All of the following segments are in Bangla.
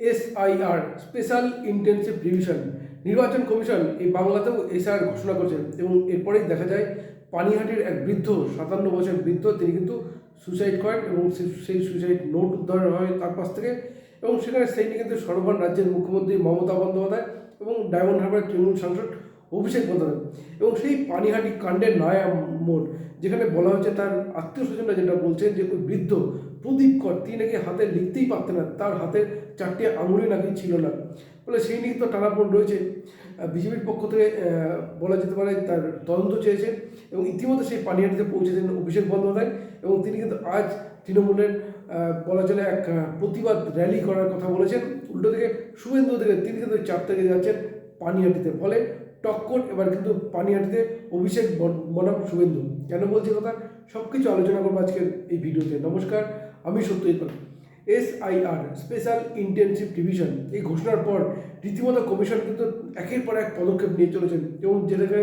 এসআইআর স্পেশাল ইন্টেনসিভ ডিভিশন নির্বাচন কমিশন এই বাংলাতেও এসআইআর ঘোষণা করেছেন এবং এরপরেই দেখা যায় পানিহাটির এক বৃদ্ধ, সাতান্ন বছর বৃদ্ধ, তিনি কিন্তু সুসাইড করেন এবং সেই সুসাইড নোট উদ্ধার হয় তার কাছ থেকে এবং সেখানে সেই নিয়ে কিন্তু সর্বভার রাজ্যের মুখ্যমন্ত্রী মমতা বন্দ্যোপাধ্যায় এবং ডায়মন্ড হারবারের তৃণমূল সাংসদ অভিষেক বন্দ্যোপাধ্যায় এবং সেই পানিহাটি কাণ্ডের নয়া মোড়, যেখানে বলা হচ্ছে তার আত্মীয় স্বজনরা যেটা বলছেন যে ওই বৃদ্ধ প্রদীপ কর, তিনি নাকি হাতে লিখতেই পারতেন না, তার হাতে চারটে আঙুলি নাকি ছিল না। বলে সেই নিয়ে তো টানাপোড় রয়েছে। বিজেপির পক্ষ থেকে বলা যেতে পারে তার তদন্ত চেয়েছে এবং ইতিমধ্যে সেই পানিহাটিতে পৌঁছেছেন অভিষেক বন্দ্যোপাধ্যায় এবং তিনি কিন্তু আজ তৃণমূলের বলা চলে এক প্রতিবাদ র্যালি করার কথা বলেছেন। উল্টো দিকে শুভেন্দু থেকে তিনি কিন্তু চার থেকে যাচ্ছেন পানিহাটিতে ফলে টক্কর এবার কিন্তু পানিহাটিতে অভিষেক বন- বনাম শুভেন্দু। কেন বলছি কথা? সব কিছু আলোচনা করব আজকের এই ভিডিওতে। নমস্কার আমি Satyajit Pal SIR special intensive division এই ঘোষণার পর রীতিমতো কমিশন কিন্তু একের পর এক পদক্ষেপ নিয়ে চলেছেন। এবং যেটাকে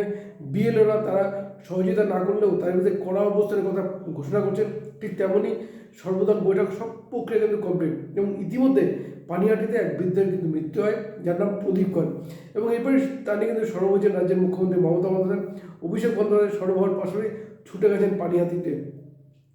বিএলওরা তারা সহযোগিতা না করলেও তাদের বিরুদ্ধে কড়া অবস্থানের কথা ঘোষণা করছেন, ঠিক তেমনই সর্বদল বৈঠক সব প্রক্রিয়া কিন্তু কমপ্লিট এবং ইতিমধ্যে পানিহাটিতে এক বৃদ্ধের কিন্তু মৃত্যু হয়, যার নাম প্রদীপ কর। এবং এরপরে তা নিয়ে কিন্তু সর্বোচ্চ রাজ্যের মুখ্যমন্ত্রী মমতা বন্দ্যোপাধ্যায়, অভিষেক বন্দ্যোপাধ্যায় সর্বভার পাশাপাশি ছুটে গেছেন পানিহাটিতে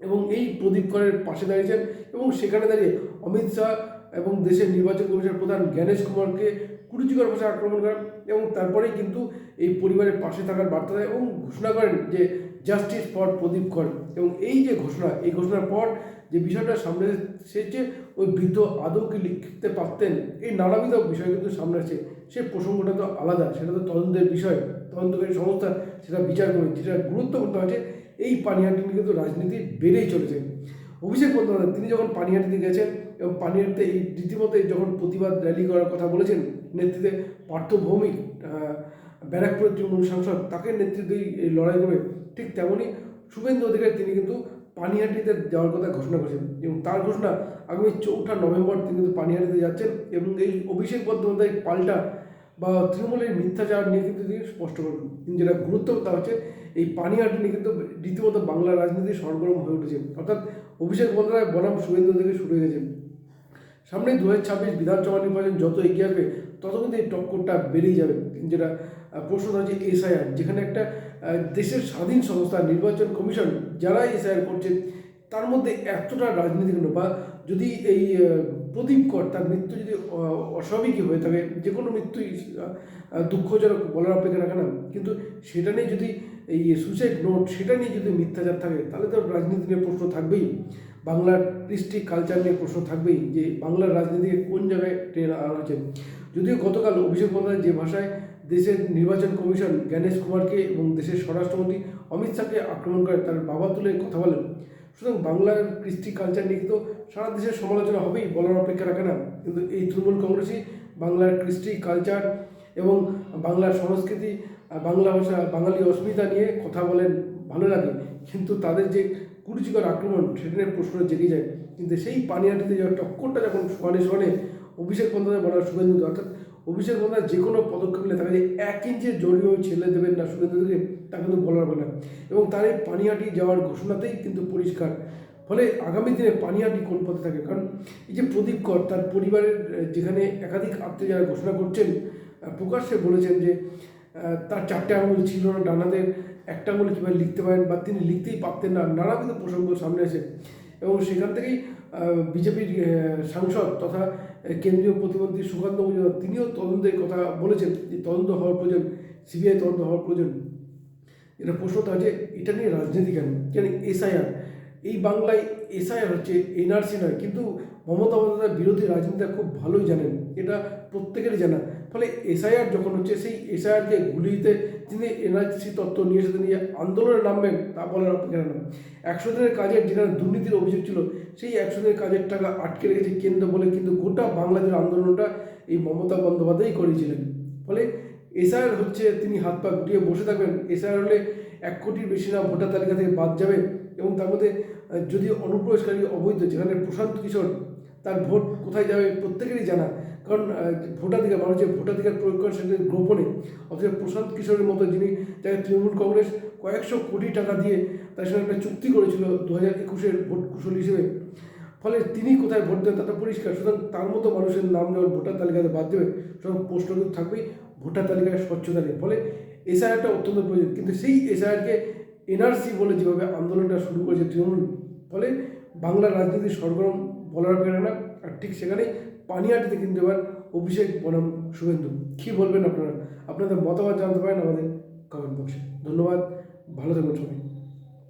এবং এই প্রদীপ করের পাশে দাঁড়িয়েছেন এবং সেখানে দাঁড়িয়ে অমিত শাহ এবং দেশের নির্বাচন কমিশনের প্রধান জ্ঞানেশ কুমারকে কুরুচিকর ভাষায় আক্রমণ করেন এবং তারপরেই কিন্তু এই পরিবারের পাশে থাকার বার্তা দেয় এবং ঘোষণা করেন যে জাস্টিস ফর প্রদীপ কর। এবং এই যে ঘোষণা, এই ঘোষণার পর যে বিষয়টা সামনে এসেছে, ওই বৃদ্ধ আদৌ কি লিখতে পারতেন? এই নানাবিধ বিষয় কিন্তু সামনে আসছে। সে প্রসঙ্গটা তো আলাদা, সেটা তো তদন্তের বিষয়। তদন্তকারী সংস্থা সেটা বিচার করে যেটা গুরুত্বপূর্ণ আছে এই পানিহাটি নিয়ে কিন্তু রাজনীতি বেড়েই চলেছে। অভিষেক বন্দ্যোপাধ্যায় তিনি যখন পানিহাটিতে গেছেন এবং পানিহাটিতে এই রীতিমতো যখন প্রতিবাদ র্যালি করার কথা বলেছেন নেতৃত্বে পার্থ ভৌমিক আহ, ব্যারাকপুরের তৃণমূল সাংসদ তাকে নেতৃত্বেই এই লড়াই করবে ঠিক তেমনই শুভেন্দু অধিকারী তিনি কিন্তু পানিহাটিতে যাওয়ার কথা ঘোষণা করেছেন। এবং তার ঘোষণা আগামী চৌঠা নভেম্বর তিনি কিন্তু পানিহাটিতে যাচ্ছেন এবং এই অভিষেক বন্দ্যোপাধ্যায় পাল্টা বা তৃণমূলের মিথ্যাচার নিয়ে কিন্তু তিনি স্পষ্ট কিন্তু যেটা গুরুত্ব তা হচ্ছে, এই পানিহাটি নিয়ে কিন্তু রীতিমতো বাংলা রাজনীতি সরগরম হয়ে উঠেছে। অর্থাৎ অভিষেক বন্দ্যোপাধ্যায়, বনাম শুভেন্দু থেকে শুরু হয়ে গেছে। সামনে দু হাজার ছাব্বিশ বিধানসভা নির্বাচন যত এগিয়ে আসবে, তত কিন্তু এই টক্করটা বেড়েই যাবে। যেটা প্রশ্ন হচ্ছে এসআইআর, যেখানে একটা দেশের স্বাধীন সংস্থা, নির্বাচন কমিশন, যারা এসআইআর করছে তার মধ্যে এতটা রাজনীতি কেন বা যদি এই প্রদীপ কর তার মৃত্যু যদি অস্বাভাবিকই হয়ে থাকে যে কোনো মৃত্যুই দুঃখজনক বলার অপেক্ষা রাখে না। কিন্তু সেটা নিয়ে যদি এই সুসাইড নোট সেটা নিয়ে যদি মিথ্যাচার থাকে, তাহলে তো রাজনীতি নিয়ে প্রশ্ন থাকবেই। বাংলার কৃষ্টি কালচার নিয়ে প্রশ্ন থাকবেই যে বাংলার রাজনীতিকে কোন জায়গায় ট্রেন আনা হয়েছে যদিও গতকাল অভিষেক বন্দ্যোপাধ্যায় যে ভাষায় দেশের নির্বাচন কমিশন জ্ঞানেশ কুমারকে এবং দেশের স্বরাষ্ট্রমন্ত্রী অমিত শাহকে আক্রমণ করে তার বাবা তুলে কথা বলেন সুতরাং বাংলার কৃষ্টি কালচার নিয়ে কিন্তু সারা দেশের সমালোচনা হবেই, বলার অপেক্ষা রাখে না। কিন্তু এই তৃণমূল কংগ্রেসই বাংলার কৃষ্টি কালচার এবং বাংলার সংস্কৃতি বাংলা ভাষা, বাঙালি অস্মিতা নিয়ে কথা বলেন ভালো লাগে। কিন্তু তাদের যে কুরুচিকর আক্রমণ সেটা নিয়ে প্রশ্ন জেগে যায়। কিন্তু সেই পানিহাটিতে যখন টক্করটা যখন সমানে সমানে অভিষেক বন্দ্যোপাধ্যায় বলার শুভেন্দু অর্থাৎ অভিষেক বন্দ্যোপাধ্যায় যে কোনো পদক্ষেপ নিলে তাকে যে এক ইঞ্চের জড়িয়ে ছেলে দেবেন না শুভেন্দুকে তা কিন্তু বলার হবে না। এবং তার এই পানিহাটি যাওয়ার ঘোষণাতেই কিন্তু পরিষ্কার। ফলে আগামী দিনে পানিহাটি কোন পথে থাকে। কারণ এই যে প্রদীপ কর, তার পরিবারের যেখানে একাধিক আত্মীয় যারা ঘোষণা করছেন প্রকাশ্যে বলেছেন যে তার চারটে আঙুল ছিল না ডানাদের একটা আঙুল কীভাবে লিখতে পারেন বা তিনি লিখতেই পারতেন না নানাবিধ প্রসঙ্গ সামনে আসে। এবং সেখান থেকেই বিজেপির সাংসদ তথা কেন্দ্রীয় প্রতিমন্ত্রী সুকান্ত মজুমদার, তিনিও তদন্তের কথা বলেছেন যে তদন্ত হওয়ার প্রয়োজন, সিবিআই তদন্ত হওয়ার প্রয়োজন। এটা প্রশ্নটা আছে এটা নিয়ে রাজনীতি কেন? কেন এসআইআর? এই বাংলায় এসআইআর হচ্ছে এনআরসি নয়, কিন্তু মমতা বন্দ্যোপাধ্যায় বিরোধী রাজনীতিটা খুব ভালোই জানেন, এটা প্রত্যেকেরই জানা। ফলে এসআইআর যখন হচ্ছে, সেই এসআইআরকে গুলিতে তিনি এনআরসি তত্ত্ব নিয়ে এসে তিনি আন্দোলনে নামবেন, তা বলার অপেক্ষা না একশো দিনের কাজের যেখানে দুর্নীতির অভিযোগ ছিল, সেই একশো দিনের কাজের টাকা আটকে রেখেছে কেন্দ্র বলে কিন্তু গোটা বাংলাদেশ আন্দোলনটা এই মমতা বন্দ্যোপাধ্যায়ই করেছিলেন। ফলে এসআইআর হচ্ছে, তিনি হাত পা গুটিয়ে বসে থাকবেন। এসআইআর হলে এক কোটির বেশি নাম ভোটার তালিকা থেকে বাদ যাবে এবং তার মধ্যে যদি অনুপ্রবেশকারী অবৈধ, যেখানে প্রশান্ত কিশোর তার ভোট কোথায় যাবে প্রত্যেকেরই জানা। কারণ ভোটাধিকার, মানুষ যে ভোটাধিকার প্রয়োগ করে সেটা গোপনে। অথচ প্রশান্ত কিশোরের মতো যিনি যাকে তৃণমূল কংগ্রেস কয়েকশো কোটি টাকা দিয়ে তার সঙ্গে একটা চুক্তি করেছিল দু হাজার একুশের ভোট কুশল হিসেবে। ফলে তিনি কোথায় ভোট দেন তা তো পরিষ্কার। সুতরাং তার মতো মানুষের নাম যখন ভোটার তালিকাতে বাদ দেবে সুতরাং প্রশ্ন কিন্তু থাকবেই, ভোটার তালিকায় স্বচ্ছতা নেই। ফলে এসআইআরটা অত্যন্ত প্রয়োজন। কিন্তু সেই এসআইআরকে এনআরসি বলে যেভাবে আন্দোলনটা শুরু করেছে তৃণমূল, ফলে বাংলার রাজনীতি সরগরম বলার পেরে না আর ঠিক সেখানেই পানিয়াটিতে কিন্তু এবার অভিষেক বনাম শুভেন্দু। কী বলবেন আপনারা? আপনাদের মতামত জানতে পারেন আমাদের কমেন্ট বক্সে ধন্যবাদ, ভালো থাকুন সবাই।